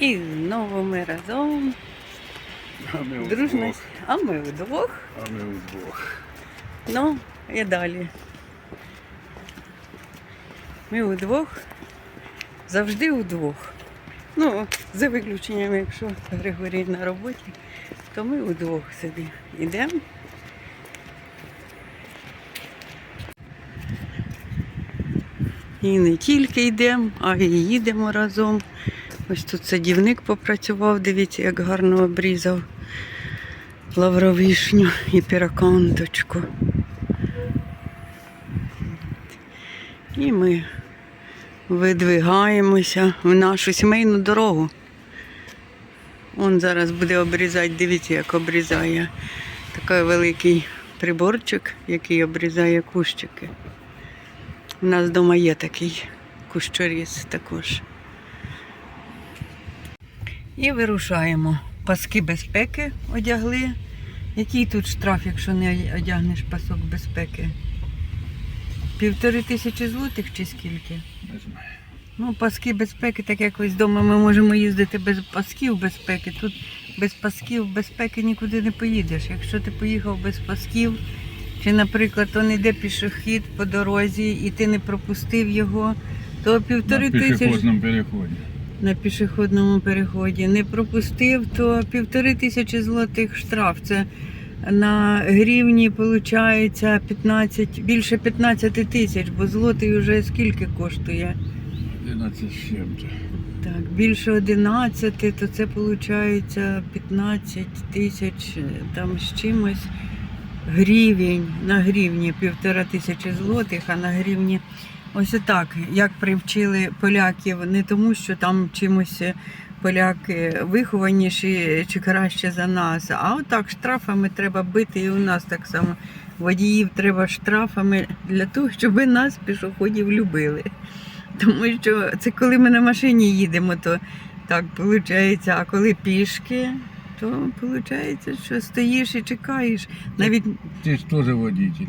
І знову ми разом. А ми Дружно. А ми вдвох. А ми вдвох. Ну, і далі. Ми удвох. Завжди удвох. Ну, за виключенням, якщо Григорій на роботі, то ми удвох собі йдемо. І не тільки йдемо, а й їдемо разом. Ось тут садівник попрацював, дивіться, як гарно обрізав лавровишню і піраканточку. І ми видвигаємося в нашу сімейну дорогу. Он зараз буде обрізати, дивіться, як обрізає такий великий приборчик, який обрізає кущики. У нас вдома є такий кущоріз також. І вирушаємо. Паски безпеки одягли. Який тут штраф, якщо не одягнеш пасок безпеки? Півтори тисячі злотих чи скільки? Не знаю. Ну, паски безпеки, так якось вдома ми можемо їздити без пасків безпеки. Тут без пасків безпеки нікуди не поїдеш. Якщо ти поїхав без пасків, чи, наприклад, он іде пішохід по дорозі і ти не пропустив його, то півтори На тисячі переході. На пішохідному переході. Не пропустив, то півтори тисячі злотих штраф. Це на гривні виходить 15, більше 15 тисяч, бо злотий вже скільки коштує? 11 з чим-то. Так, більше 11, то це виходить 15 тисяч е, там з чимось гривень. На гривні півтора тисячі злотих, а на гривні ось так, як привчили поляків, не тому, що там чимось поляки вихованіші чи краще за нас, а отак штрафами треба бити, і у нас так само водіїв треба штрафами для того, щоб нас пішоходів любили. Тому що це коли ми на машині їдемо, то так виходить, а коли пішки, то виходить, що стоїш і чекаєш. Навіть Ти ж теж водитель.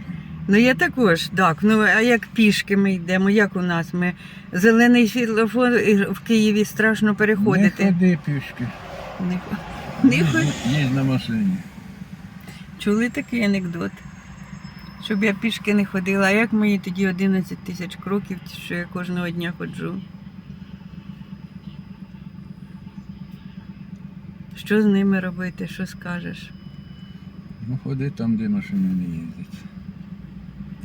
Ну я також, так. Ну а як пішки ми йдемо, як у нас ми зелений світлофор і в Києві страшно переходити. Не ходи пішки. Не, не хо- Їдь на машині. Чули такий анекдот? Щоб я пішки не ходила, а як мені тоді 11 тисяч кроків, що я кожного дня ходжу? Що з ними робити, що скажеш? Ну ходи там, де машини не їздять.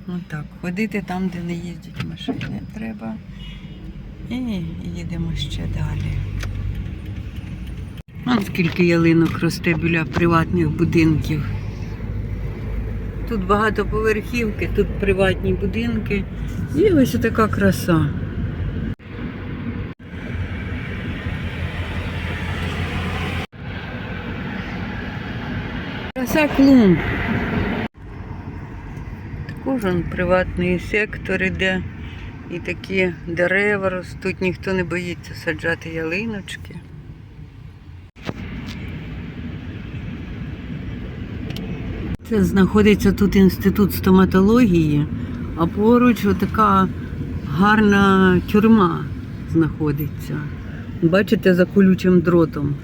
Ну так, ходити там, де не їздять машини, треба. І їдемо ще далі. Вон скільки ялинок росте біля приватних будинків. Тут багатоповерхівки, тут приватні будинки. І ось така краса. Краса клумб. Також он приватний сектор іде. І такі дерева ростуть, ніхто не боїться саджати ялиночки. Це знаходиться тут інститут стоматології, а поруч така гарна тюрма знаходиться. Бачите, за колючим дротом.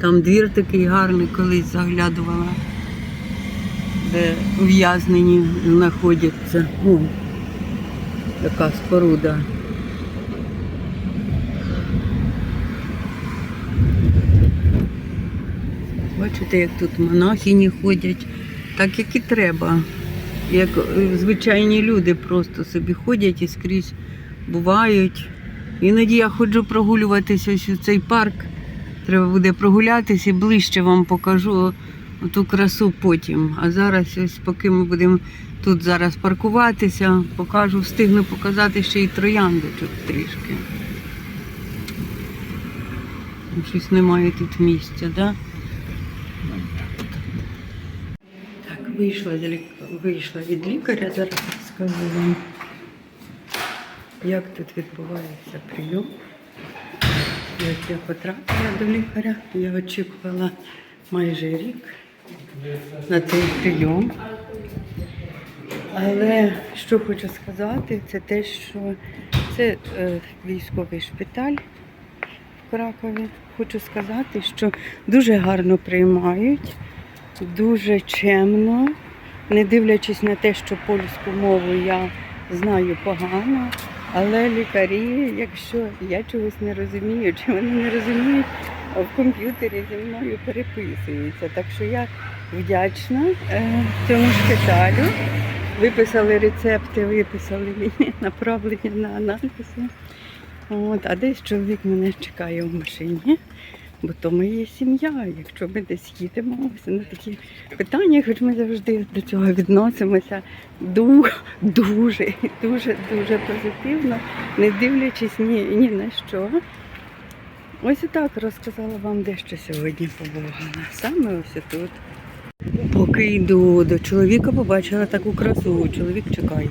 Там двір такий гарний, колись заглядувала, де ув'язнені знаходяться. О, така споруда. Бачите, як тут монахині ходять, так як і треба. Як е, звичайні люди просто собі ходять і скрізь бувають. Іноді я ходжу прогулюватися ось у цей парк. Треба буде прогулятися і ближче вам покажу ту красу потім. А зараз, ось поки ми будемо тут зараз паркуватися, покажу, встигну показати ще й трояндочок трішки. Щось немає тут місця, да? Так, вийшла, вийшла від лікаря, зараз скажу вам, як тут відбувається прийом. Як я потрапила до лікаря, я очікувала майже рік на цей прийом. Але що хочу сказати, це те, що це е, військовий шпиталь в Кракові. Хочу сказати, що дуже гарно приймають, дуже чемно, не дивлячись на те, що польську мову я знаю погано. Але лікарі, якщо я чогось не розумію, чи вони не розуміють, в комп'ютері зі мною переписуються. Так що я вдячна е, цьому шпиталю. Виписали рецепти, виписали мені направлення на аналізи. От, а десь чоловік мене чекає в машині, бо то моя сім'я. Якщо ми десь їдемо ось на такі питання, хоч ми завжди до цього відносимося ду- дуже, дуже, дуже позитивно, не дивлячись ні, ні на що. Ось і так розказала вам дещо сьогодні побувала. Саме ось тут. Поки йду до чоловіка, побачила таку красу. Чоловік чекає.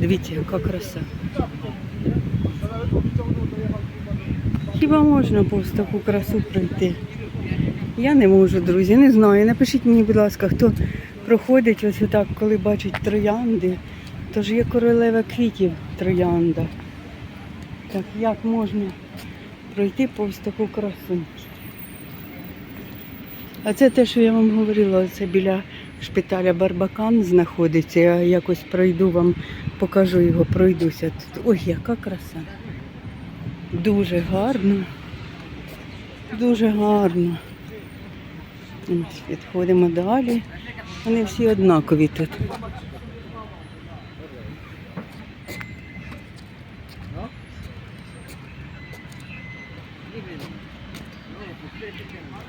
Дивіться, яка краса. Хіба можна повз таку красу пройти? Я не можу, друзі, не знаю. Напишіть мені, будь ласка, хто проходить ось отак, коли бачить троянди. Тож є королева квітів троянда. Так як можна пройти повз таку красу? А це те, що я вам говорила, це біля шпиталя Барбакан знаходиться. Я якось пройду вам, покажу його, пройдуся тут. Ой, яка краса. Дуже гарно. Дуже гарно. Ось, Відходимо далі. Вони всі однакові тут.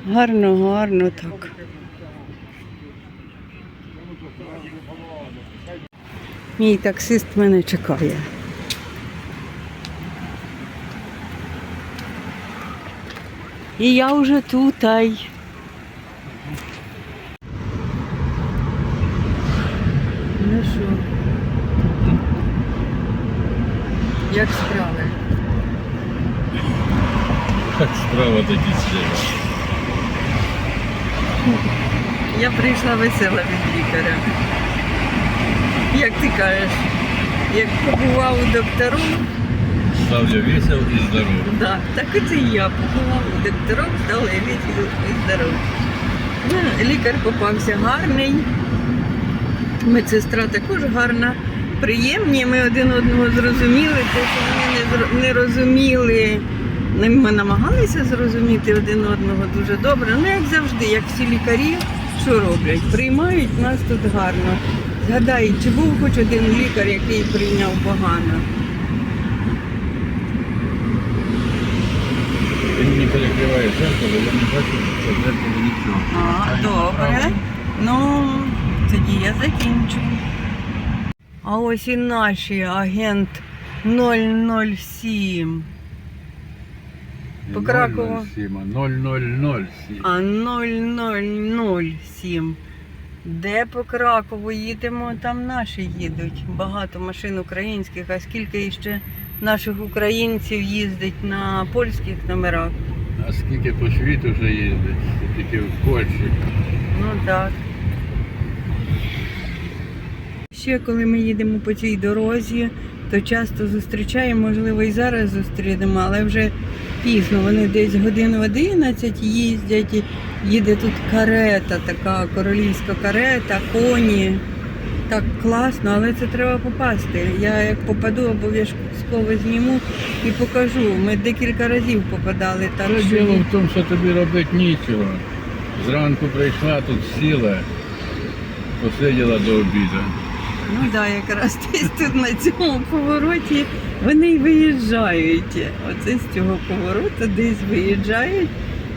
Гарно, гарно так. Мій таксист мене чекає. І я вже тут. ай. Ну що? Як справи? Так справа такі сліва. Я прийшла весела від лікаря. Як ти кажеш, як побував у доктору, Став я весел і здоровий. да, так і і я побував у доктору, стала я весел і здоров. Ну, лікар попався гарний, медсестра також гарна, приємні. Ми один одного зрозуміли, те, що вони не, розуміли. ну, Ми намагалися зрозуміти один одного дуже добре. Ну, як завжди, як всі лікарі, що роблять? Приймають нас тут гарно. Згадай, чи був хоч один лікар, який прийняв погано? Мені перекриває зеркало, я не бачу, що зеркало нічого. А, добре. Ну, тоді я закінчу. А ось і наші агент 007. По Кракову. 007, а 0007. А 0007. Де по Кракову їдемо, там наші їдуть. Багато машин українських, а скільки іще наших українців їздить на польських номерах. А скільки по світу вже їздить, тільки в Польщі. Ну так. Ще коли ми їдемо по цій дорозі, то часто зустрічаємо, можливо, і зараз зустрінемо, але вже пізно. Вони десь годин в 11 їздять, їде тут карета, така королівська карета, коні. Так класно, але це треба попасти. Я як попаду, обов'язково зніму і покажу. Ми декілька разів попадали так. Та що діло в тому, що тобі робити нічого. Зранку прийшла, тут сіла, посиділа до обіду. Ну так, да, якраз десь тут на цьому повороті вони й виїжджають. Оце з цього повороту десь виїжджають.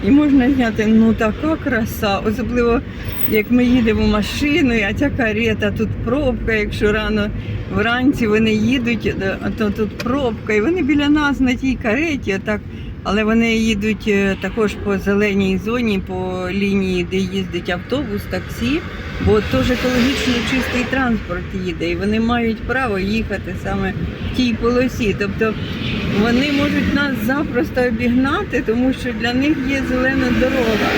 І можна зняти ну така краса, особливо як ми їдемо машиною, а ця карета тут пробка, якщо рано вранці вони їдуть, е, то тут пробка, і вони біля нас на тій кареті, отак, але вони їдуть е, також по зеленій зоні, по лінії, де їздить автобус, таксі, бо теж екологічно чистий транспорт їде, і вони мають право їхати саме в тій полосі. Тобто вони можуть нас запросто обігнати, тому що для них є зелена дорога.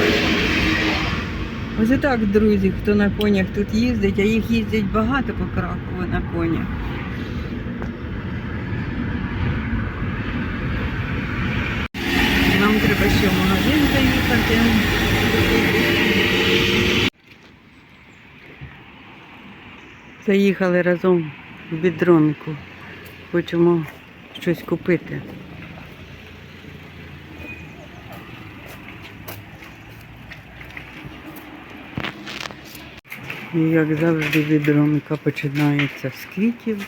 Ось і так, друзі, хто на конях тут їздить, а їх їздять багато по Кракову на конях. Нам треба ще в магазин заїхати. Заїхали разом в бідронку. Хочемо щось купити. І як завжди відронка починається з квітів.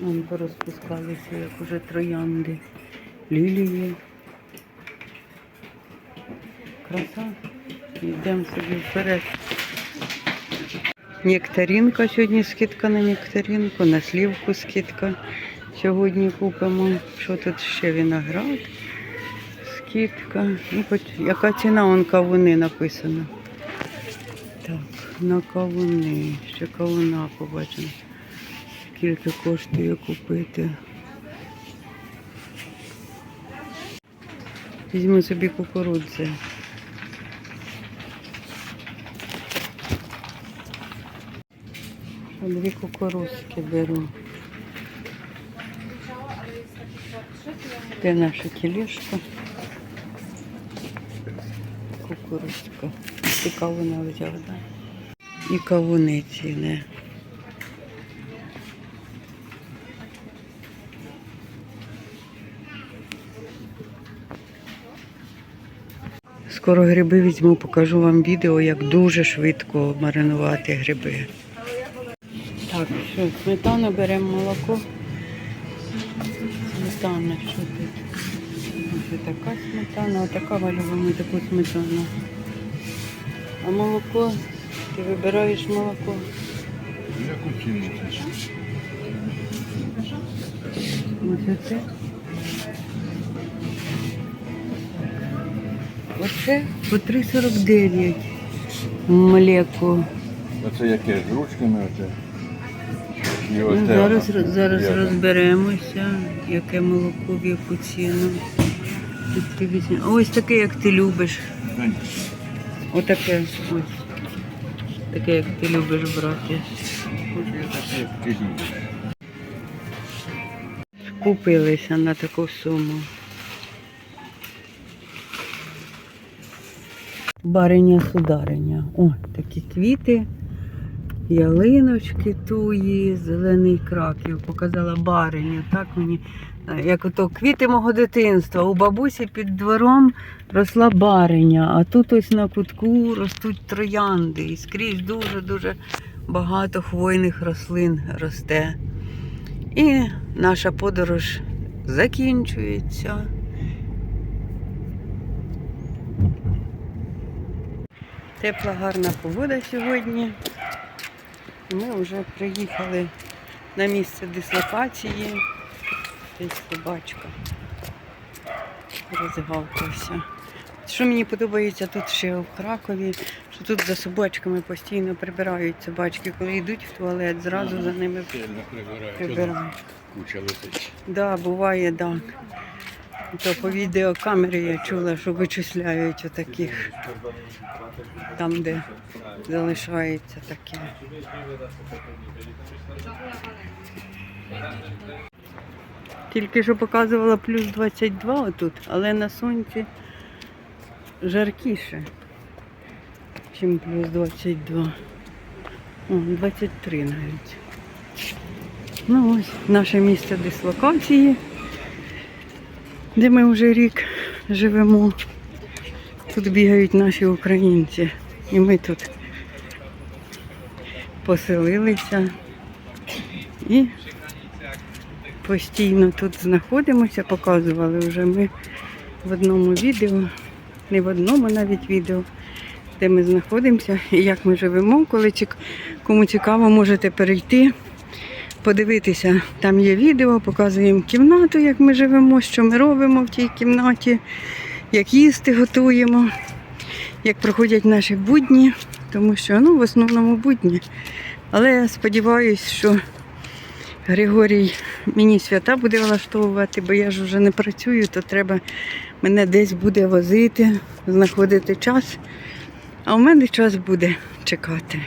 Вон порозпускалися, як уже троянди, лілії. Краса. Йдемо собі вперед. Нектаринка сьогодні скидка на нектаринку, на слівку скидка. Сьогодні купимо. Що тут ще виноград? Скидка. Ну, хоч яка ціна он кавуни написано. Так, на кавуни. Ще кавуна побачимо. Скільки коштує купити. Візьму собі кукурудзи. Дві кукурузки беру. Де наша тележка? Кукурузка. І кавуна взяв, да? І кавуни ціни. Скоро гриби візьму, покажу вам відео, як дуже швидко маринувати гриби. Так, що, сметану беремо молоко. Сметана, що тут? Ось така сметана, отака валюємо таку сметану. А молоко, ти вибираєш молоко. Яку ціну? Ось оце. Оце по 3,49 млеко. Оце яке з ручками оце? І Ну, зараз зараз розберемося, яке молоко в яку ціну. Тут ти візьми- Ось таке, як ти любиш. Отаке ось. Таке, як ти любиш брати. Купилися на таку суму. Бариня судариня. О, такі квіти, ялиночки туї, зелений краків. Показала бариню. Так мені, е, як ото квіти мого дитинства. У бабусі під двором росла бариня, а тут ось на кутку ростуть троянди. І скрізь дуже-дуже багато хвойних рослин росте. І наша подорож закінчується. Тепла, гарна погода сьогодні. Ми вже приїхали на місце дислокації. Десь собачка розгавкався. Що мені подобається тут ще в Кракові, що тут за собачками постійно прибирають собачки, коли йдуть в туалет, зразу за ними Сильно прибираю. прибирають. Куча летить. Да, буває, так. То по відеокамері я чула, що вичисляють отаких, там, де залишається таке. Тільки що показувала плюс 22 отут, але на сонці жаркіше, ніж плюс 22. О, 23 навіть. Ну ось наше місце дислокації, де ми вже рік живемо. Тут бігають наші українці. І ми тут поселилися і постійно тут знаходимося, показували вже ми в одному відео, не в одному навіть відео, де ми знаходимося і як ми живемо. Коли кому цікаво, можете перейти подивитися. Там є відео, показуємо кімнату, як ми живемо, що ми робимо в тій кімнаті, як їсти готуємо, як проходять наші будні, тому що ну, в основному будні. Але я сподіваюся, що Григорій мені свята буде влаштовувати, бо я ж вже не працюю, то треба мене десь буде возити, знаходити час. А у мене час буде чекати.